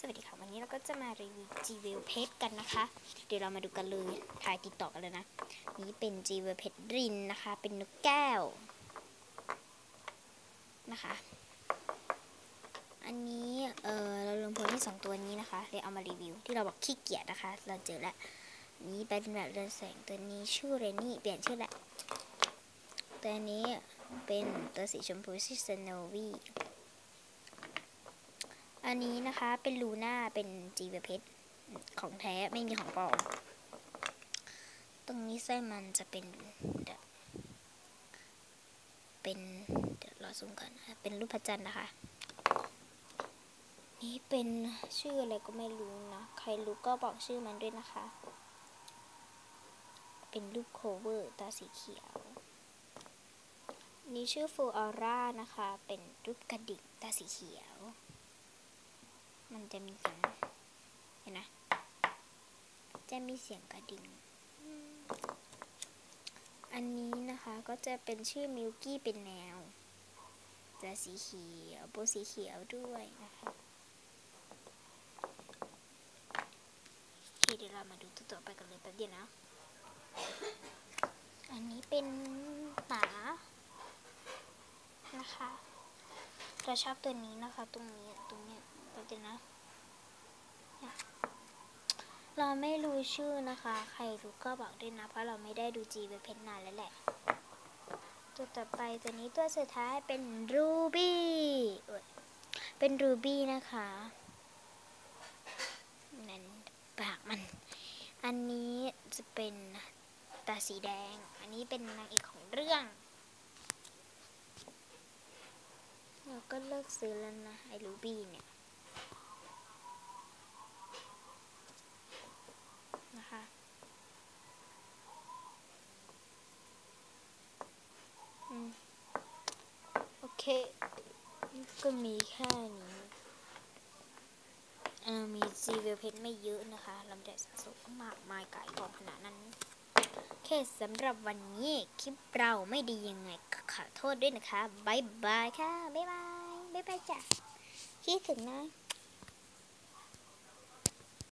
สวัสดีค่ะ วันนี้เราก็จะมารีวิว G w e l เพชรกันนะคะ เดี๋ยวเรามาดูกันเลยถ่ายติดต่อกันเลยนะ นี้เป็น G w e l เพชรรินนะคะ เป็นนกแก้ว นะคะ อันนี้เออเราลงพสที่สองตัวนี้นะคะเลยเอามารีวิว ที่เราบอกขี้เกียจนะคะ เราเจอแล้วนนี้เป็นแบบเรือนแสงตัวนี้ชื่อเรนนี่เปลี่ยนชื่อแล้วตัวนี้เป็นตัวสีชมพูชื่อ Snowy อันนี้นะคะเป็นลูน่าเป็นจีเวเพชรของแท้ไม่มีของปลอม ตรงนี้ไส้มันจะเป็นเดเป็นเดี๋ยวรอซูมก่อนเป็นรูปพระจันทร์นะคะ นี่เป็นชื่ออะไรก็ไม่รู้นะ ใครรู้ก็บอกชื่อมันด้วยนะคะ เป็นรูปโคเวอร์ตาสีเขียว นี่ชื่อฟูออร่านะคะ เป็นรูปกระดิ่งตาสีเขียว มันจะมีเสียงเห็นนะ จะมีเสียงกระดิ่ง อันนี้นะคะก็จะเป็นชื่อมิลกี้เป็นแนว จะสีเขียวโบสีเขียวด้วยนะคะเดี๋ยวเรามาดูตัวต่อไปกันเลยแป๊บเดียวนะ อันนี้เป็นหมานะคะ เราชอบตัวนี้นะคะ ตรงนี้ตรงเนี้ยแป๊บเดียวนะ เราไม่รู้ชื่อนะคะ ใครรู้ก็บอกด้วยนะ เพราะเราไม่ได้ดูจีเวเพนนานแล้วแหละ ตัวต่อไปตัวนี้ตัวสุดท้ายเป็นรูบี้เป็นรูบี้นะคะนั่นปากมัน อันนี้จะเป็นตาสีแดง อันนี้เป็นนางเอกของเรื่อง เรา ก็เลิกซื้อแล้วนะ ไอ้รูบี้เนี่ย นะคะ อืม โอเค ก็มีแค่นี้เออมีซีเวลเพชรไม่เยอะนะคะลำดับสะสมมากมายกายกองขนาดนั้นโอเคสำหรับวันนี้ คลิปเราไม่ดียังไงขอโทษด้วยนะคะบายบายค่ะ บ๊ายบาย บ๊ายบายจ้ะคิดถึงนะ